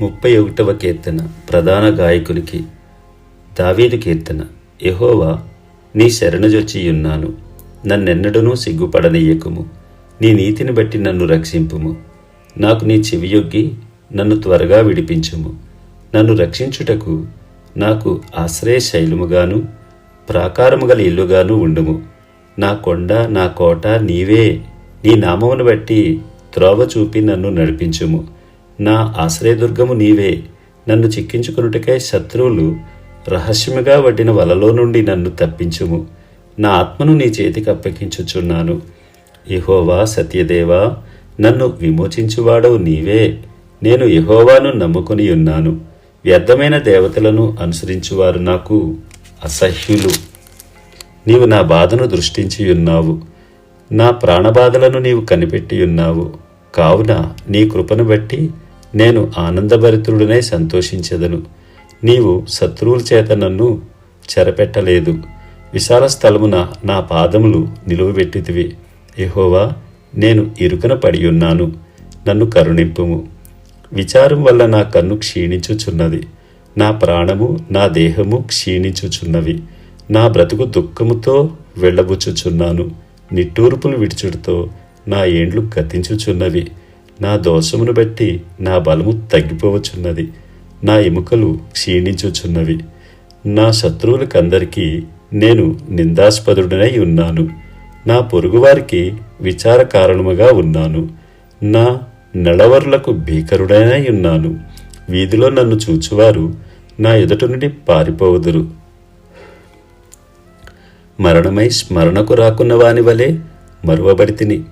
ముప్పై ఒకటవ కీర్తన ప్రధాన గాయకునికి దావీదు కీర్తన యహోవా నీ శరణజొచ్చి ఉన్నాను నన్నెన్నడనూ సిగ్గుపడనీయకుము. నీ నీతిని బట్టి నన్ను రక్షింపుము. నాకు నీ చెవియొగ్గి నన్ను త్వరగా విడిపించుము. నన్ను రక్షించుటకు నాకు ఆశ్రయ శైలముగాను ప్రాకారము గల ఇల్లుగాను ఉండుము. నా కొండ నా కోట నీవే. నీ నామమును బట్టి త్రోవ చూపి నన్ను నడిపించుము. నా ఆశ్రయదుర్గము నీవే. నన్ను చిక్కించుకున్నటకై శత్రువులు రహస్యముగా వడ్డిన వలలో నుండి నన్ను తప్పించుము. నా ఆత్మను నీ చేతికి అప్పగించుచున్నాను. యహోవా సత్యదేవా నన్ను విమోచించువాడవు నీవే. నేను యహోవాను నమ్ముకొని ఉన్నాను. వ్యర్థమైన దేవతలను అనుసరించువారు నాకు అసహ్యులు. నీవు నా బాధను దృష్టించి ఉన్నావు. నా ప్రాణబాధలను నీవు కనిపెట్టి ఉన్నావు. కావున నీ కృపను బట్టి నేను ఆనందభరితుడునై సంతోషించెదను. నీవు శత్రువుల చేత నన్ను చెరపెట్టలేదు. విశాల స్థలమున నా పాదములు నిలువబెట్టితివి. ఎహోవా నేను ఇరుకన పడి ఉన్నాను నన్ను కరుణింపుము. విచారం వల్ల నా కన్ను క్షీణించుచున్నది. నా ప్రాణము నా దేహము క్షీణించుచున్నవి. నా బ్రతుకు దుఃఖముతో వెళ్ళబుచ్చుచున్నాను. నిట్టూర్పులు విడిచుడుతో నా ఏండ్లు గతించుచున్నవి నా దోషమును బట్టి నా బలము తగ్గిపోవచ్చున్నది. నా ఎముకలు క్షీణించుచున్నవి నా శత్రువులకందరికీ నేను నిందాస్పదుడనై ఉన్నాను. నా పొరుగువారికి విచార కారణముగా ఉన్నాను. నా నడవరులకు భీకరుడనై ఉన్నాను. వీధిలో నన్ను చూచువారు నా ఎదుట నుండి పారిపోవుదురు. మరణమై స్మరణకు రాకున్న వాని వలె మరువబడితిని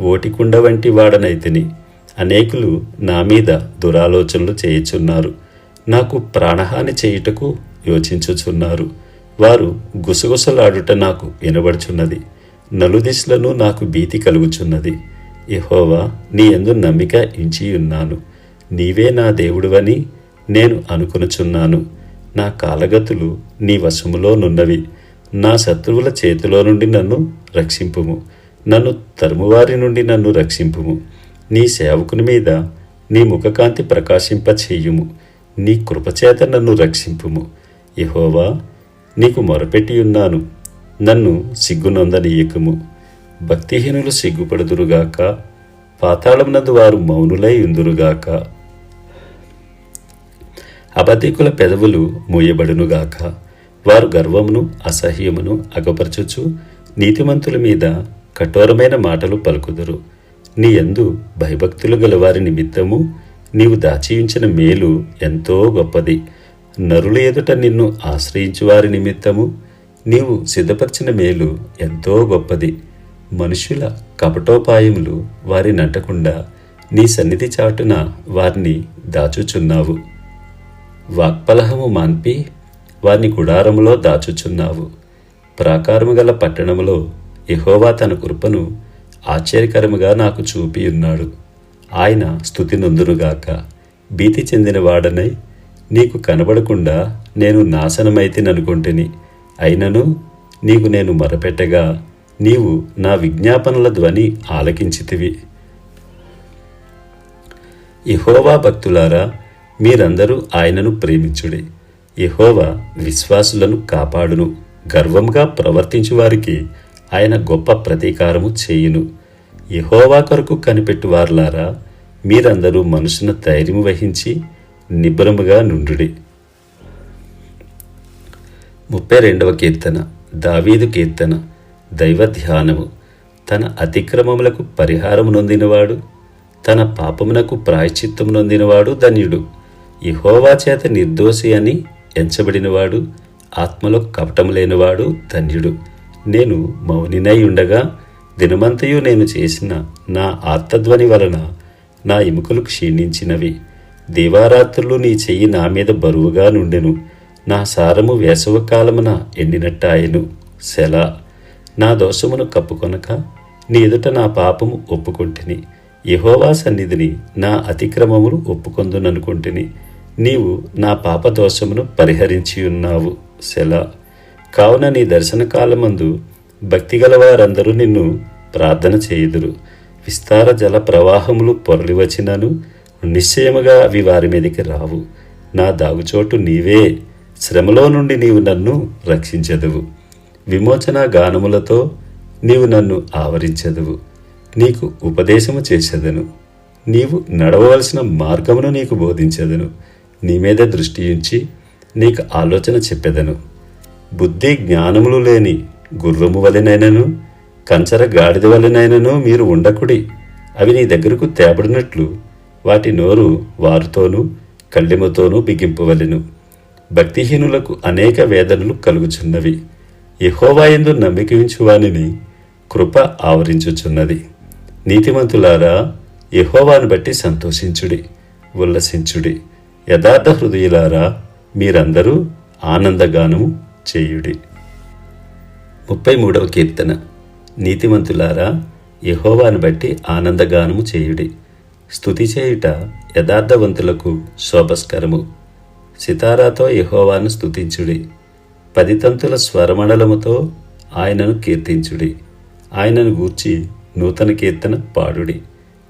ఓటికుండ వంటి వాడనైతిని అనేకులు నా మీద దురాలోచనలు చేయుచున్నారు. నాకు ప్రాణహాని చేయుటకు యోచించుచున్నారు. వారు గుసగుసలాడుట నాకు వినబడుచున్నది. నలుదిశలను నాకు భీతి కలుగుచున్నది. యెహోవా నీ ఎందు నమ్మిక ఇంచి ఉన్నాను నీవే నా దేవుడువని నేను అనుకునుచున్నాను. నా కాలగతులు నీ వశములోనున్నవి నా శత్రువుల చేతిలో నుండి నన్ను రక్షింపుము. నన్ను తరుమువారి నుండి నన్ను రక్షింపుము. నీ సేవకుని మీద నీ ముఖకాంతి ప్రకాశింపచేయుము. నీ కృపచేత నన్ను రక్షింపుము. యహోవా నీకు మొరపెట్టి ఉన్నాను నన్ను సిగ్గునొందనీయకము. భక్తిహీనులు సిగ్గుపడుదురుగాక. పాతాళమునందు వారు మౌనులై ఉందురుగాక. అబద్ధికుల పెదవులు మూయబడునుగాక. వారు గర్వమును అసహ్యమును అగపరచుచు నీతిమంతుల మీద కఠోరమైన మాటలు పలుకుదురు. నీ యందు భయభక్తులు గల వారి నిమిత్తము నీవు దాచియుంచిన మేలు ఎంతో గొప్పది. నరుల ఎదుట నిన్ను ఆశ్రయించు వారి నిమిత్తము నీవు సిద్ధపరిచిన మేలు ఎంతో గొప్పది. మనుషుల కపటోపాయములు వారిని అంటకుండా నీ సన్నిధి చాటున వారిని దాచుచున్నావు. వాక్పలహము మాన్పి వారిని గుడారములో దాచుచున్నావు. ప్రాకారము గల పట్టణములో ఎహోవా తన కృపను ఆశ్చర్యకరముగా నాకు చూపి ఉన్నాడు. ఆయన స్థుతి నొందునుగాక భీతి చెందిన వాడనై నీకు కనబడకుండా నేను నాశనమైతిననుకుంటుని అయినను నీకు నేను మరపెట్టగా నీవు నా విజ్ఞాపనల ధ్వని ఆలకించితివి. ఇహోవా భక్తులారా మీరందరూ ఆయనను ప్రేమించుడి. ఇహోవా విశ్వాసులను కాపాడును. గర్వంగా ప్రవర్తించు వారికి ఆయన గొప్ప ప్రతీకారము చేయును. యహోవా కొరకు కనిపెట్టు వారులారా మీరందరూ మనసున ధైర్యం వహించి నిబ్బరముగా నుండుడి. ముప్పై రెండవ కీర్తన దావీదు కీర్తన దైవ ధ్యానము. తన అతిక్రమములకు పరిహారము నొందినవాడు తన పాపమునకు ప్రాయశ్చిత్తము నొందినవాడు ధన్యుడు. ఇహోవా చేత నిర్దోషి అని ఎంచబడినవాడు ఆత్మలో కపటము లేనివాడు ధన్యుడు. నేను మౌనినై ఉండగా దినమంతయు నేను చేసిన నా ఆర్తధ్వని వలన నా ఎముకలు క్షీణించినవి. దేవారాత్రులు నీ చెయ్యి నా మీద బరువుగా నుండెను. నా సారము వేసవకాలమున ఎండినట్టాయెను. ఎండినట్టాయను నా దోషమును కప్పుకొనక నీ ఎదుట నా పాపము ఒప్పుకొంటిని. యహోవా సన్నిధిని నా అతిక్రమమును ఒప్పుకొందుననుకుంటుని. నీవు నా పాప దోషమును పరిహరించి ఉన్నావు శలా కావున నీ దర్శన కాలమందు భక్తిగల వారందరూ నిన్ను ప్రార్థన చేయుదురు. విస్తార జల ప్రవాహములు పొరలి వచ్చినను నిశ్చయముగా అవి వారి మీదకి రావు. నా దాగుచోటు నీవే. శ్రమలో నుండి నీవు నన్ను రక్షించదువు. విమోచన గానములతో నీవు నన్ను ఆవరించదువు. నీకు ఉపదేశము చేసేదను నీవు నడవవలసిన మార్గమును నీకు బోధించదను. నీ మీద దృష్టి ఉంచి నీకు ఆలోచన చెప్పెదను. బుద్ధి జ్ఞానములు లేని గుర్రము వలెనైనను కంచర గాడిద వలెనైనను మీరు ఉండకుడి. అవి నీ దగ్గరకు తేబడినట్లు వాటి నోరు వారితోనూ కళ్ళెముతోనూ బిగింపవలెను భక్తిహీనులకు అనేక వేదనలు కలుగుచున్నవి. యహోవాయందు నమ్మిక కృప ఆవరించుచున్నది. నీతిమంతులారా యహోవాను బట్టి సంతోషించుడి ఉల్లసించుడి. యథార్థ హృదయులారా మీరందరూ ఆనందగానము చేయుడి. ముప్పై మూడవ కీర్తన. నీతిమంతులారా యహోవాను బట్టి ఆనందగానము చేయుడి. స్థుతి చేయుట యథార్థవంతులకు శోభస్కరము. సితారాతో యహోవాను స్థుతించుడి పదితంతుల స్వరమండలముతో ఆయనను కీర్తించుడి. ఆయనను గూర్చి నూతన కీర్తన పాడుడి.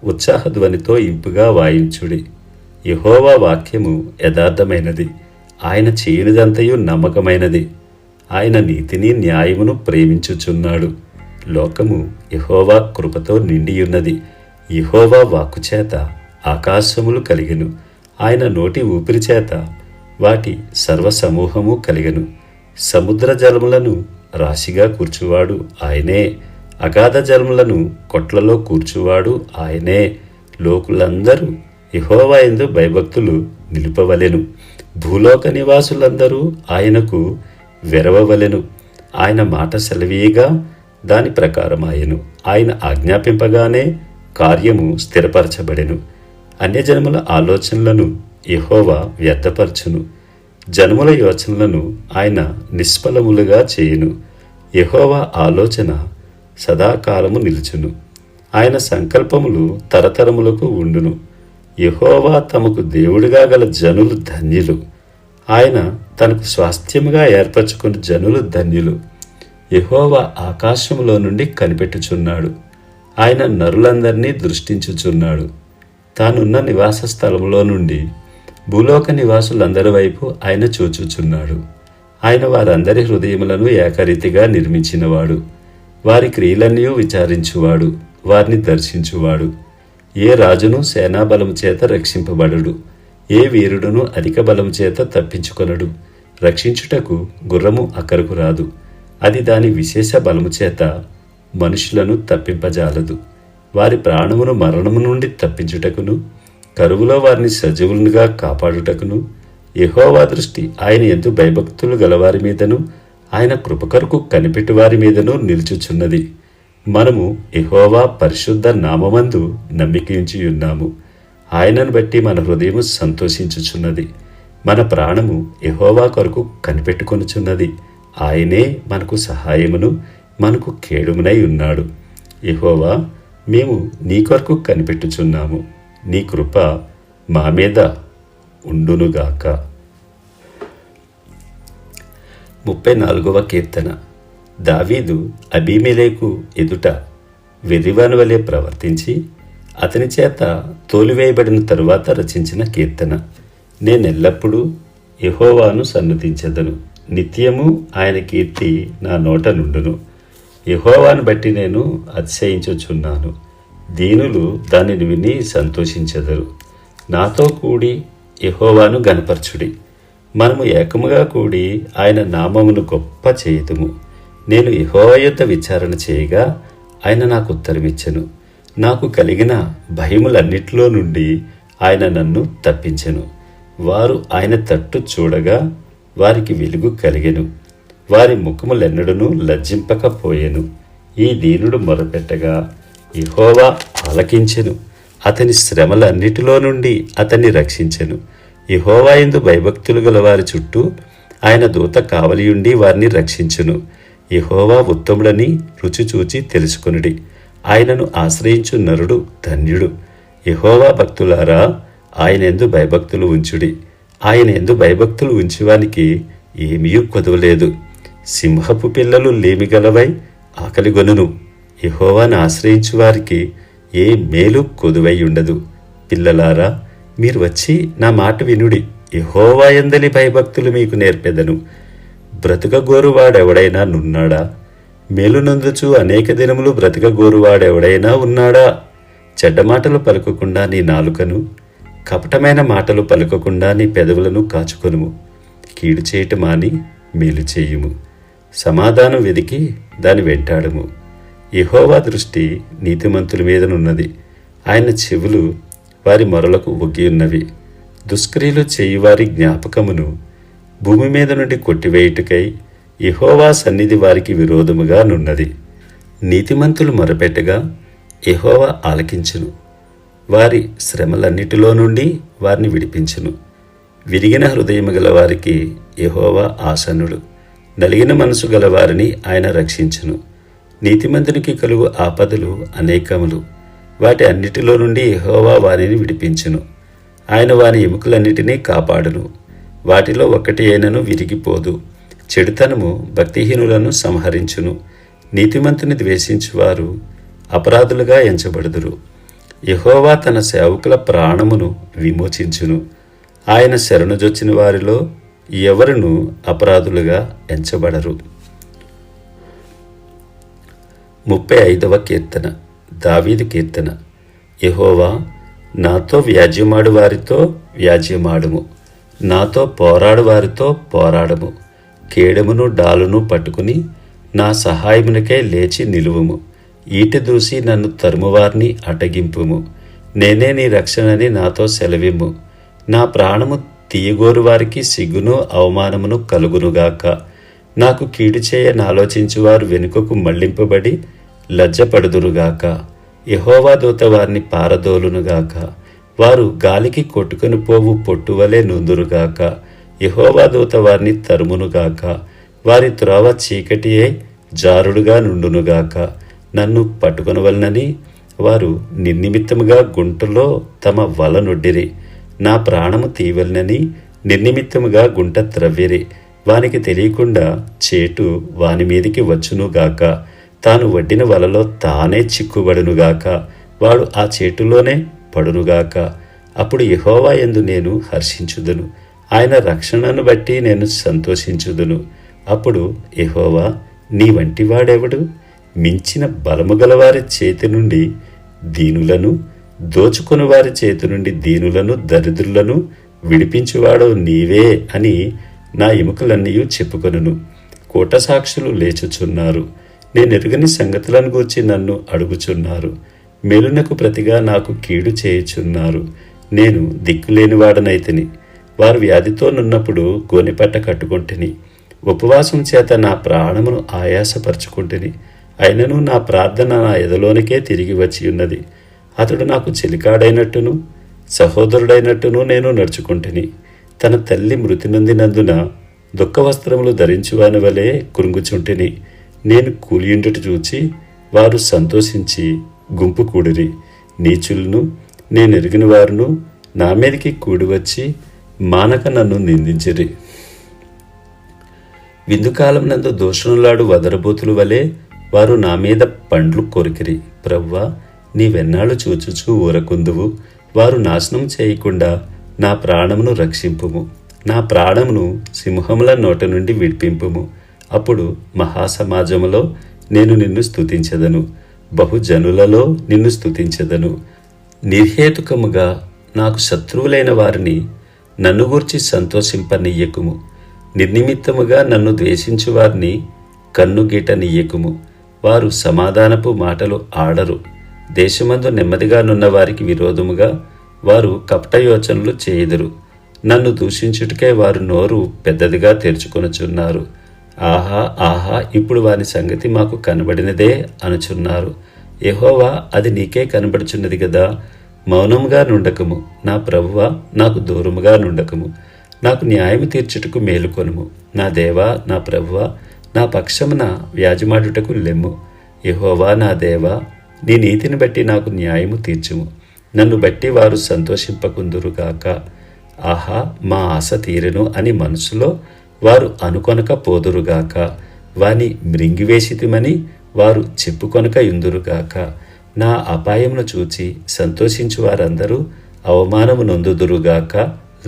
ఉత్సాహధ్వనితో ఇంపుగా వాయించుడి. యహోవా వాక్యము యథార్థమైనది. ఆయన చేయనిదంతయు నమ్మకమైనది. ఆయన నీతిని న్యాయమును ప్రేమించుచున్నాడు. లోకము యహోవా కృపతో నిండియున్నది. యహోవా వాక్కుచేత ఆకాశములు కలిగెను. ఆయన నోటి ఊపిరి చేత వాటి సర్వసమూహము కలిగెను. సముద్ర జలములను రాశిగా కూర్చువాడు ఆయనే. అగాధ జలములను కొట్లలో కూర్చువాడు ఆయనే. లోకులందరూ యహోవా ఎందు భయభక్తులు నిలుపవలెను. భూలోక నివాసులందరూ ఆయనకు వెరవవలెను. ఆయన మాట సెలవీయగా దాని ప్రకారమాయను. ఆయన ఆజ్ఞాపింపగానే కార్యము స్థిరపరచబడెను. అన్యజనముల ఆలోచనలను యహోవా వ్యర్థపరచును. జనముల యోచనలను ఆయన నిష్ఫలములుగా చేయును. యహోవా ఆలోచన సదాకాలము నిలుచును. ఆయన సంకల్పములు తరతరములకు ఉండును. యహోవా తమకు దేవుడిగా గల జనులు ధన్యులు. ఆయన తనకు స్వాస్థ్యముగా ఏర్పరచుకున్న జనులు ధన్యులు. యహోవా ఆకాశములో నుండి కనిపెట్టుచున్నాడు. ఆయన నరులందరినీ దృష్టించుచున్నాడు. తానున్న నివాస స్థలంలో నుండి భూలోక నివాసులందరి వైపు ఆయన చూచుచున్నాడు. ఆయన వారందరి హృదయములను ఏకరీతిగా నిర్మించినవాడు. వారి క్రియలన్నీ విచారించువాడు. వారిని దర్శించువాడు. ఏ రాజును సేనాబలము చేత రక్షింపబడడు. ఏ వీరుడును అధిక బలము చేత తప్పించుకొనడు. రక్షించుటకు గుర్రము అక్కరకు రాదు. అది దాని విశేష బలము చేత మనుషులను తప్పింపజాలదు. వారి ప్రాణమును మరణము నుండి తప్పించుటకును కరువులో వారిని సజీవులుగా కాపాడుటకును యహోవా దృష్టి ఆయన ఎందు భయభక్తులు గలవారి మీదను ఆయన కృపకరకు కనిపెట్టు వారి మీదను నిలుచుచున్నది. మనము యహోవా పరిశుద్ధ నామమందు నమ్మికించి ఉన్నాము ఆయనను బట్టి మన హృదయము సంతోషించుచున్నది. మన ప్రాణము ఎహోవా కొరకు కనిపెట్టుకొనుచున్నది. ఆయనే మనకు సహాయమును మనకు కేడుమునై ఉన్నాడు. ఎహోవా మేము నీ కొరకు కనిపెట్టుచున్నాము. నీ కృప మా మీద ఉండునుగాక. ముప్పై నాలుగవ కీర్తన. దావీదు అబీమెలేకు ఎదుట వెర్రివాని వలె ప్రవర్తించి అతని చేత తోలివేయబడిన తరువాత రచించిన కీర్తన. నేనెల్లప్పుడూ యహోవాను సన్నతించదను. నిత్యము ఆయన కీర్తి నా నోట నుండును యహోవాను బట్టి నేను అతిశయించుచున్నాను. దీనులు దానిని విని సంతోషించెదరు. నాతో కూడి యహోవాను గనపరచుడి మనము ఏకముగా కూడి ఆయన నామమును గొప్ప చేయుదుము. నేను యెహోవా యొద్ద విచారణ చేయగా ఆయన నాకు ఉత్తరమిచ్చెను. నాకు కలిగిన భయములన్నిటిలో నుండి ఆయన నన్ను తప్పించెను. వారు ఆయన తట్టు చూడగా వారికి వెలుగు కలిగెను. వారి ముఖములెన్నడను లజ్జింపకపోయెను. ఈ దీనుడు మొరపెట్టగా ఇహోవా ఆలకించెను. అతని శ్రమలన్నిటిలో నుండి అతన్ని రక్షించెను. ఇహోవా ఎందు భయభక్తులు గల వారి చుట్టూ ఆయన దూత కావలియుండి వారిని రక్షించును. ఇహోవా ఉత్తముడని రుచి చూచి తెలుసుకొనుడి. ఆయనను ఆశ్రయించు నరుడు ధన్యుడు. యహోవా భక్తులారా ఆయన ఎందు భయభక్తులు ఉంచుడి. ఆయన ఎందు భయభక్తులు ఉంచువానికి ఏమీ కొదవలేదు. సింహపు పిల్లలు లేమిగలవై ఆకలిగొనును యహోవాను ఆశ్రయించు వారికి ఏ మేలు కొదువై ఉండదు. పిల్లలారా మీరు వచ్చి నా మాట వినుడి. యహోవా ఎందలి భయభక్తులు మీకు నేర్పెదను. బ్రతుకగోరువాడెవడైనా నున్నాడా? మేలునందుచు అనేక దినములు బ్రతకగోరువాడెవడైనా ఉన్నాడా? చెడ్డ మాటలు పలుకకుండా నీ నాలుకను కపటమైన మాటలు పలుకకుండా నీ పెదవులను కాచుకొనుము. కీడు చేయటం మాని మేలు చేయుము. సమాధానం వెదికి దాని వెంటాడము. ఇహోవా దృష్టి నీతిమంతుల మీదనున్నది. ఆయన చెవులు వారి మొరలకు ఒగ్గి ఉన్నవి దుష్క్రియలు చేయువారి జ్ఞాపకమును భూమి మీద నుండి కొట్టివేయుటకై యహోవా సన్నిధి వారికి విరోధముగా నున్నది. నీతిమంతులు మొరపెట్టగా యహోవా ఆలకించును. వారి శ్రమలన్నిటిలో నుండి వారిని విడిపించును. విరిగిన హృదయము గల వారికి యహోవా ఆసనుడు నలిగిన మనసు గల వారిని ఆయన రక్షించును. నీతిమంతునికి కలుగు ఆపదలు అనేకములు. వాటి అన్నిటిలో నుండి యహోవా వారిని విడిపించును. ఆయన వారి ఎముకలన్నిటినీ కాపాడును. వాటిలో ఒకటి అయినను విరిగిపోదు. చెడుతనము భక్తిహీనులను సంహరించును. నీతిమంతుని ద్వేషించువారు అపరాధులుగా ఎంచబడుదురు. యహోవా తన సేవకుల ప్రాణమును విమోచించును. ఆయన శరణుజొచ్చిన వారిలో ఎవరును అపరాధులుగా ఎంచబడరు. ముప్పై ఐదవ కీర్తన దావీదు కీర్తన. యహోవా నాతో వ్యాజ్యమాడు వారితో వ్యాజ్యమాడుము. నాతో పోరాడు వారితో పోరాడము. కేడమును డాలును పట్టుకుని నా సహాయమునకై లేచి నిలువుము. ఈట దూసి నన్ను తరుమువారిని అటగింపుము. నేనే నీ రక్షణని నాతో సెలవిమ్ము. నా ప్రాణము తీయగోరు వారికి సిగ్గును అవమానమును కలుగునుగాక. నాకు కీడు చేయ నాలోచించువారు వెనుకకు మళ్ళింపబడి లజ్జపడుదురుగాక. యహోవా దూత వారిని పారదోలునుగాక. వారు గాలికి కొట్టుకుని పోవు పొట్టువలే నుందురుగాక. యహోవా దూత వారిని తరుమునుగాక వారి త్రోవ చీకటియే జారుడుగా నుండునుగాక నన్ను పట్టుకొనవలనని వారు నిర్నిమిత్తముగా గుంటలో తమ వల నొడ్డిరి. నా ప్రాణము తీవలనని నిర్నిమిత్తముగా గుంట త్రవ్విరి. వానికి తెలియకుండా చేటు వాని మీదికి వచ్చునుగాక తాను వడ్డిన వలలో తానే చిక్కుబడునుగాక వాడు ఆ చేటులోనే పడునుగాక అప్పుడు యహోవా ఎందు నేను హర్షించుదును. ఆయన రక్షణను బట్టి నేను సంతోషించుదును. అప్పుడు ఎహోవా నీ వంటి వాడెవడు? మించిన బలము గలవారి చేతి నుండి దీనులను దోచుకుని వారి చేతి నుండి దీనులను దరిద్రులను విడిపించువాడో నీవే అని నా ఎముకలన్నీ చెప్పుకొనును. కూట సాక్షులు లేచుచున్నారు. నేనెరుగని సంగతులను గూర్చి నన్ను అడుగుచున్నారు. మెలునకు ప్రతిగా నాకు కీడు చేయుచున్నారు. నేను దిక్కులేనివాడనైతిని. వారు వ్యాధితో నున్నప్పుడు గోనిపట్ట కట్టుకుంటుని ఉపవాసం చేత నా ప్రాణమును ఆయాసపరుచుకుంటుని అయినను నా ప్రార్థన నా ఎదలోనికే తిరిగి వచ్చి ఉన్నది. అతడు నాకు చెలికాడైనట్టును సహోదరుడైనట్టును నేను నడుచుకుంటుని తన తల్లి మృతి నొందినందున దుఃఖ వస్త్రములు ధరించువాని వలె కృంగుచుంటిని నేను కూలియుండుట చూచి వారు సంతోషించి గుంపు కూడిరి. నీచులను నేను ఎరిగిన వారును నా మీదకి కూడివచ్చి మానక నన్ను నిందించిరి. విందుకాలం నందు దూషణులాడు వదరబోతుల వలె వారు నా మీద పండ్లు కొరికిరి. ప్రవ్వా నీవెన్నాళ్ళు చూచుచూ ఊరకుందువు? వారు నాశనం చేయకుండా నా ప్రాణమును రక్షింపుము. నా ప్రాణమును సింహముల నోట నుండి విడిపింపుము. అప్పుడు మహాసమాజములో నేను నిన్ను స్థుతించదను బహుజనులలో నిన్ను స్థుతించదను నిర్హేతుకముగా నాకు శత్రువులైన వారిని నన్ను గూర్చి సంతోషింపనీయకుము. నిర్నిమిత్తముగా నన్ను ద్వేషించు వారిని కన్నుగీటనీయకుము వారు సమాధానపు మాటలు ఆడరు. దేశమందు నెమ్మదిగా నున్న వారికి విరోధముగా వారు కపటయోచనలు చేయుదురు. నన్ను దూషించుటకే వారు నోరు పెద్దదిగా తెరుచుకొనుచున్నారు. ఆహా ఆహా ఇప్పుడు వారి సంగతి మాకు కనబడినదే అనుచున్నారు. ఎహోవా అది నీకే కనబడుచున్నది కదా మౌనముగా నుండకము. నా ప్రభువ నాకు దూరముగా నుండకము. నాకు న్యాయము తీర్చుటకు మేలుకొనుము నా దేవా నా ప్రభువ నా పక్షమున వ్యాజమాడుటకు లెమ్ము. యహోవా నా దేవా నీ నీతిని బట్టి నాకు న్యాయము తీర్చుము. నన్ను బట్టి వారు సంతోషింపకుందురుగాక. ఆహా మా ఆశ తీరును అని మనసులో వారు అనుకొనక పోదురుగాక. వాని మృంగివేసితిమని వారు చెప్పుకొనక ఇందురుగాక నా అపాయమును చూచి సంతోషించు వారందరూ అవమానము నొందుదురుగాక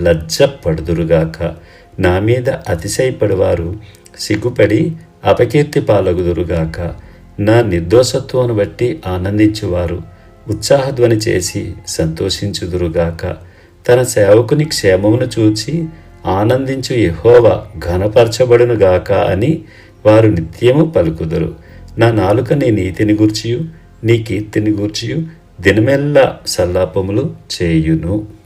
లజ్జ పడుదురుగాక నా మీద అతిశయపడివారు సిగ్గుపడి అపకీర్తి పాలగుదురుగాక. నా నిర్దోషత్వమును బట్టి ఆనందించువారు ఉత్సాహధ్వని చేసి సంతోషించుదురుగాక. తన సేవకుని క్షేమమును చూచి ఆనందించు యెహోవా ఘనపరచబడునుగాక అని వారు నిత్యము పలుకుదురు. నా నాలుక నీ నీతిని గూర్చియు. నీ కీర్తిని గూర్చియు దినమెల్లా సల్లాపములు చేయును.